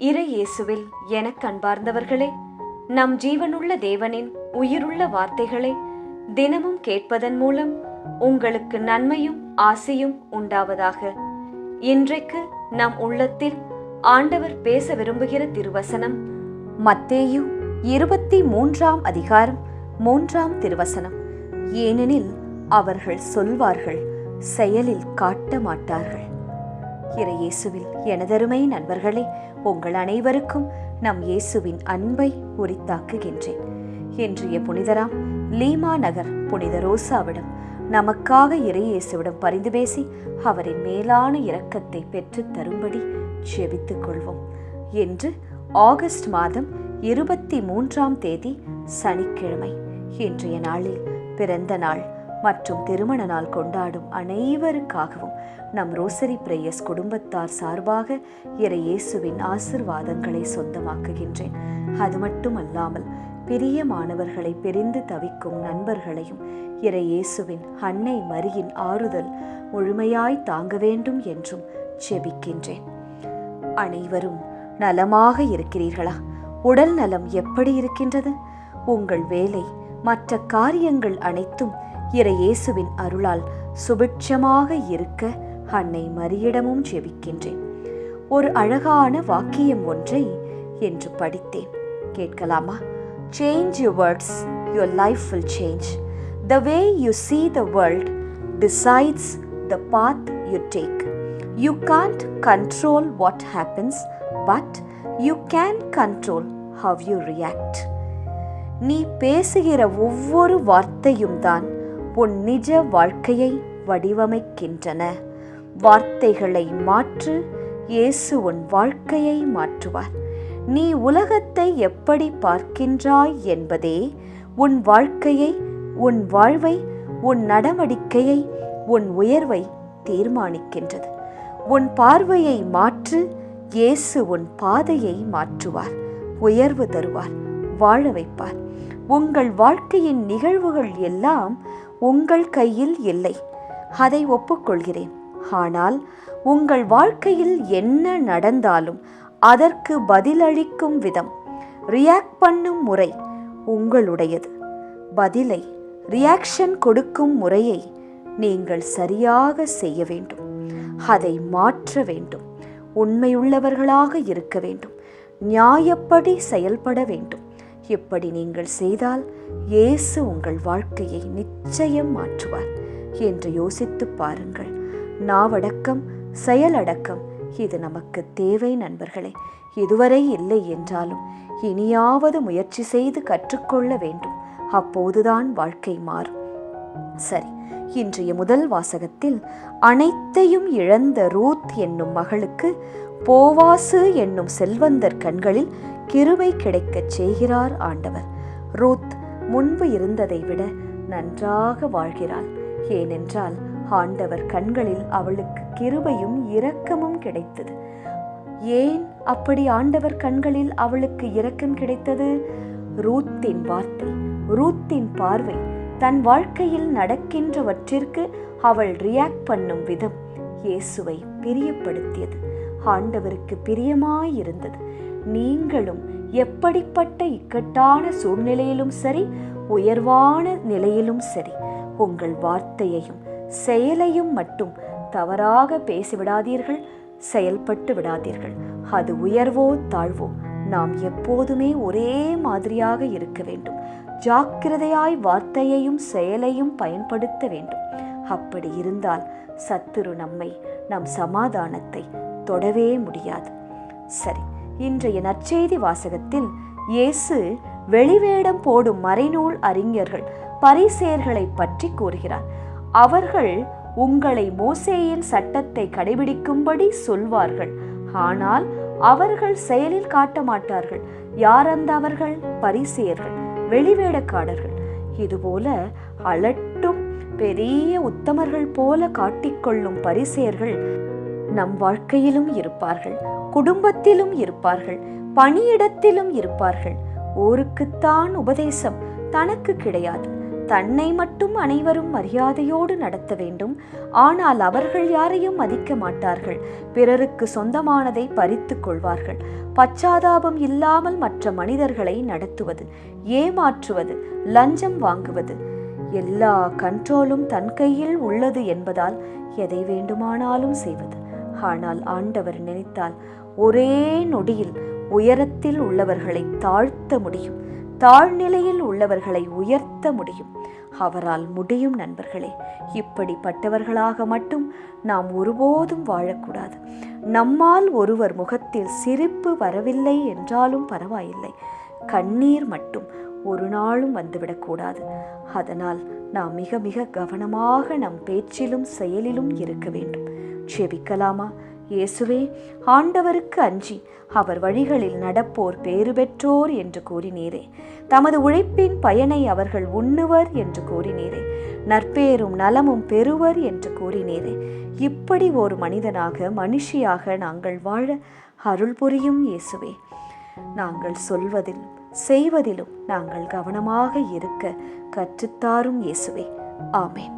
இறை இயேசுவில் எனக் அன்பார்ந்தவர்களே நம் ஜீவனுள்ள தேவனின் உயிருள்ள வார்த்தைகளை தினமும் கேட்பதன் மூலம் உங்களுக்கு நன்மையும் ஆசையும் உண்டாவதாக. இன்றைக்கு நம் உள்ளத்தில் ஆண்டவர் பேச விரும்புகிற திருவசனம் மத்தேயு இருபத்தி மூன்றாம் அதிகாரம் மூன்றாம் திருவசனம். ஏனெனில் அவர்கள் சொல்வார்கள் செயலில் காட்ட மாட்டார்கள். இறை இயேசுவில் எனதருமை நண்பர்களே உங்கள் அனைவருக்கும் நம் இயேசுவின் அன்பை உரித்தாக்குகின்றேன். இன்றைய புனிதராம் லீமா நகர் புனித ரோசாவிடம் நமக்காக இறை இயேசுவிடம் பரிந்து பேசி அவரின் மேலான இரக்கத்தை பெற்றுத் தரும்படி செபித்துக் கொள்வோம். என்று ஆகஸ்ட் மாதம் இருபத்தி மூன்றாம் தேதி சனிக்கிழமை. இன்றைய நாளில் பிறந்த நாள். மற்றும் திருமண நாள் கொண்டாடும் அனைவருக்காகவும் நம் ரோசரி பிரேயஸ் குடும்பத்தார் சார்பாக இறை இயேசுவின் ஆசிர்வாதங்களை சொந்தமாக்குகின்றேன். அது மட்டுமல்லாமல் பிரியமானவர்களை பிரிந்து தவிக்கும் நண்பர்களையும் இறை இயேசுவின் அன்னை மரியின் ஆறுதல் முழுமையாய் தாங்க வேண்டும் என்றும் செபிக்கின்றேன். அனைவரும் நலமாக இருக்கிறீர்களா? உடல் நலம் எப்படி இருக்கின்றது? உங்கள் வேலை மற்ற காரியங்கள் அனைத்தும் இறை இயேசுவின் அருளால் சுபிட்சமாக இருக்க அன்னை மரியிடமும் ஜெபிக்கின்றேன். ஒரு அழகான வாக்கியம் ஒன்றை என்று படித்தேன். கேட்கலாமா? Change your words your life will change the way you see the world decides the path you take you can't control what happens but you can control how you react நீ பேசுகிற ஒவ்வொரு வார்த்தையும் தான் உன் நிஜ வாழ்க்கையை வடிவமைக்கின்றன. வார்த்தைகளை மாற்று இயேசு உன் வாழ்க்கையை மாற்றுவார். நீ உலகத்தை எப்படி பார்க்கின்றாய் என்பதே உன் வாழ்க்கையை உன் வாழ்வை உன் நடவடிக்கையை உன் உயர்வை தீர்மானிக்கின்றது. உன் பார்வையை மாற்று இயேசு உன் பாதையை மாற்றுவார். உயர்வு தருவார் வாழ வைப்பார். உங்கள் வாழ்க்கையின் நிகழ்வுகள் எல்லாம் உங்கள் கையில் இல்லை. அதை ஒப்புக்கொள்கிறேன். ஆனால் உங்கள் வாழ்க்கையில் என்ன நடந்தாலும் அதற்கு பதிலளிக்கும் விதம் ரியாக்ட் பண்ணும் முறை உங்களுடையது. பதிலை ரியாக்ஷன் கொடுக்கும் முறையை நீங்கள் சரியாக செய்ய வேண்டும். அதை மாற்ற வேண்டும். உண்மையுள்ளவர்களாக இருக்க வேண்டும். நியாயப்படி செயல்பட வேண்டும். இப்படி நீங்கள் செய்தால் இயேசு உங்கள் வாழ்க்கையை நிச்சயம் மாற்றுவார் என்று யோசித்து பாருங்கள். நாவடக்கம் செயலடக்கம் இது நமக்கு தேவை நண்பர்களே. இதுவரை இல்லை என்றாலும் இனியாவது முயற்சி செய்து கற்றுக்கொள்ள வேண்டும். அப்போதுதான் வாழ்க்கை மாறும். சரி இன்றைய முதல் வாசகத்தில் அனைத்தையும் இழந்த ரூத் என்னும் மகளுக்கு போவாசு என்னும் செல்வந்தர் கண்களில் கிருபை கிடைக்கச் செய்கிறார் ஆண்டவர். ரூத் முன்பு இருந்ததை விட நன்றாக வாழ்கிறாள். ஏனென்றால் ஆண்டவர் கண்களில் அவளுக்கு கிருபையும் இரக்கமும் கிடைத்தது. ஏன் அப்படி ஆண்டவர் கண்களில் அவளுக்கு இரக்கம் கிடைத்தது? ரூத்தின் வார்த்தை ரூத்தின் பார்வை தன் வாழ்க்கையில் நடக்கின்றவற்றிற்கு அவள் ரியாக்ட் பண்ணும் விதம் இயேசுவை பிரியப்படுத்தியது. ஆண்டவருக்கு பிரியமாயிருந்தது. நீங்களும் எப்படிப்பட்ட இக்கட்டான சூழ்நிலையிலும் சரி உயர்வான நிலையிலும் சரி உங்கள் வார்த்தையையும் செயலையும் மட்டும் தவறாக பேசிவிடாதீர்கள் செயல்பட்டு விடாதீர்கள். அது உயர்வோ தாழ்வோ நாம் எப்போதுமே ஒரே மாதிரியாக இருக்க வேண்டும். ஜாக்கிரதையாய் வார்த்தையையும் செயலையும் பயன்படுத்த வேண்டும். அப்படி இருந்தால் சத்துரு நம்மை நம் சமாதானத்தை தொடவே முடியாது. சரி இன்றைய நற்செய்தி வாசகத்தில் இயேசு வெளிவேடம் போடும் மறைநூல் அறிஞர்கள் பரிசேர்களை பற்றி கூறுகிறார். அவர்கள் உங்களை மோசேயின் சட்டத்தை கடைபிடிக்கும்படி சொல்வார்கள். ஆனால் அவர்கள் செயலில் காட்ட மாட்டார்கள். யார் அந்த அவர்கள் பரிசேயர்கள் வெளிவேடக்காரர்கள். இதுபோல அலட்டும் பெரிய உத்தமர்கள் போல காட்டிக்கொள்ளும் பரிசேயர்கள் நம் வாழ்க்கையிலும் இருப்பார்கள் குடும்பத்திலும் இருப்பார்கள் பணியிடத்திலும் இருப்பார்கள். ஊருக்குத்தான் உபதேசம் தனக்கு கிடையாது. தன்னை மட்டும் அனைவரும் மரியாதையோடு நடத்த வேண்டும். ஆனால் அவர்கள் யாரையும் மதிக்க மாட்டார்கள். பிறருக்கு சொந்தமானதை பறித்துக் கொள்வார்கள். பச்சாதாபம் இல்லாமல் மற்ற மனிதர்களை நடத்துவது ஏமாற்றுவது லஞ்சம் வாங்குவது. எல்லா கண்ட்ரோலும் தன் கையில் உள்ளது என்பதால் எதை வேண்டுமானாலும் செய்வது. ஆனால் ஆண்டவர் நினைத்தால் ஒரே நொடியில் உயரத்தில் உள்ளவர்களை தாழ்த்த முடியும். தாழ்நிலையில் உள்ளவர்களை உயர்த்த முடியும். அவரால் முடியும் நண்பர்களே இப்படிப்பட்டவர்களாக மட்டும் நாம் ஒருபோதும் வாழக்கூடாது. நம்மால் ஒருவர் முகத்தில் சிரிப்பு வரவில்லை என்றாலும் பரவாயில்லை. கண்ணீர் மட்டும் ஒரு நாளும் வந்துவிடக்கூடாது அதனால் நாம் மிக மிக கவனமாக நம் பேச்சிலும் செயலிலும் இருக்க வேண்டும். செபிக்கலாமா? இயேசுவே ஆண்டவருக்கு அஞ்சி அவர் வழிகளில் நடப்போர் பேறு பெற்றோர் என்று கூறினீரே. தமது உழைப்பின் பயனை அவர்கள் உண்ணுவர் என்று கூறினீரே. நற்பேரும் நலமும் பெறுவர் என்று கூறினீரே. இப்படி ஒரு மனிதனாக மனுஷியாக நாங்கள் வாழ அருள் புரியும் இயேசுவே. நாங்கள் சொல்வதில் செய்வதிலும் நாங்கள் கவனமாக இருக்க கற்றுத்தாரும் இயேசுவே. ஆமேன்.